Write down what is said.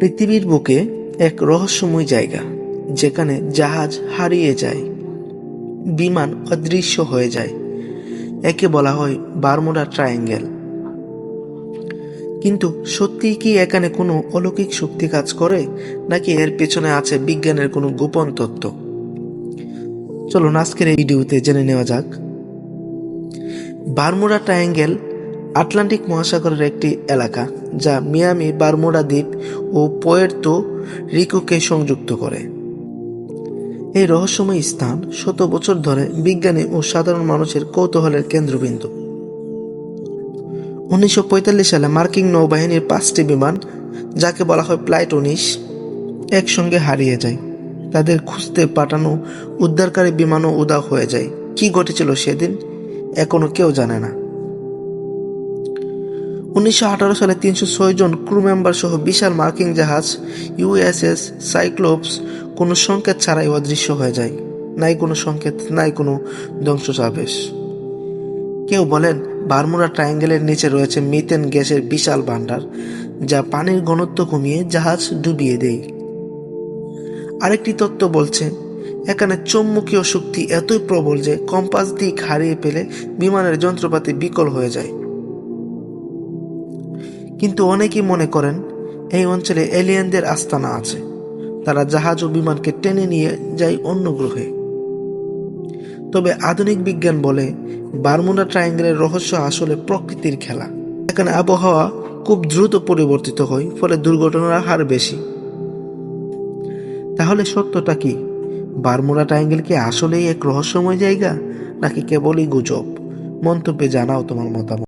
পৃথিবীর বুকে এক রহস্যময় জায়গা, যেখানে জাহাজ হারিয়ে যায়, বিমান অদৃশ্য হয়ে যায়, একে বলা হয় বারমুডা ট্রায়াঙ্গেল। কিন্তু সত্যি কি এখানে কোনো অলৌকিক শক্তি কাজ করে, নাকি এর পেছনে আছে বিজ্ঞানের কোনো গোপন তত্ত্ব? চলুন আজকের এই ভিডিওতে জেনে নেওয়া যাক। বারমুডা ট্রায়াঙ্গেল আটলান্টিক মহাসাগরের একটি এলাকা, যা মিয়ামি, বারমুডা দ্বীপ ও পোয়ের্তো রিকোকে সংযুক্ত করে। এই রহস্যময় স্থান শত বছর ধরে বিজ্ঞানী ও সাধারণ মানুষের কৌতূহলের কেন্দ্রবিন্দু। উনিশশো পঁয়তাল্লিশ সালে মার্কিন নৌবাহিনীর পাঁচটি বিমান, যাকে বলা হয় ফ্লাইট উনিশ, একসঙ্গে হারিয়ে যায়। তাদের খুঁজতে পাঠানো উদ্ধারকারী বিমানও উদা হয়ে যায়। কি ঘটেছিল সেদিন, এখনও কেউ জানে না। উনিশশো আঠারো সালে তিনশো ছয় জন ক্রু মেম্বার সহ বিশাল মার্কিন জাহাজ ইউএসএস সাইক্লোপস, কোনো সংকেত ছাড়াই অদৃশ্য হয়ে যায়। নাই কোনো সংকেত, নাই কোনো ধ্বংসচাবেশ কেউ বলেন বারমুডা ট্রায়াঙ্গেলের নিচে রয়েছে মিথেন গ্যাসের বিশাল ভাণ্ডার, যা পানির ঘনত্ব কমিয়ে জাহাজ ডুবিয়ে দেয়। আরেকটি তত্ত্ব বলছে, এখানে চৌম্বকীয় শক্তি এতই প্রবল যে কম্পাস দিক হারিয়ে পেলে বিমানের যন্ত্রপাতি বিকল হয়ে যায়। কিন্তু অনেকেই মনে করেন, এই অঞ্চলে এলিয়েনদের আস্তানা আছে। তারা জাহাজ ও বিমানকে টেনে নিয়ে যায় অন্য গ্রহে। তবে আধুনিক বিজ্ঞান বলে, বারমুডা ট্রায়াঙ্গেলের রহস্য আসলে প্রকৃতির খেলা। এখানে আবহাওয়া খুব দ্রুত পরিবর্তিত হয়, ফলে দুর্ঘটনার হার বেশি। তাহলে সত্যটা কি? বারমুডা ট্রায়াঙ্গেল কি আসলেই এক রহস্যময় জায়গা, নাকি কেবলই গুজব? মন্তব্যে জানাও তোমার মতামত।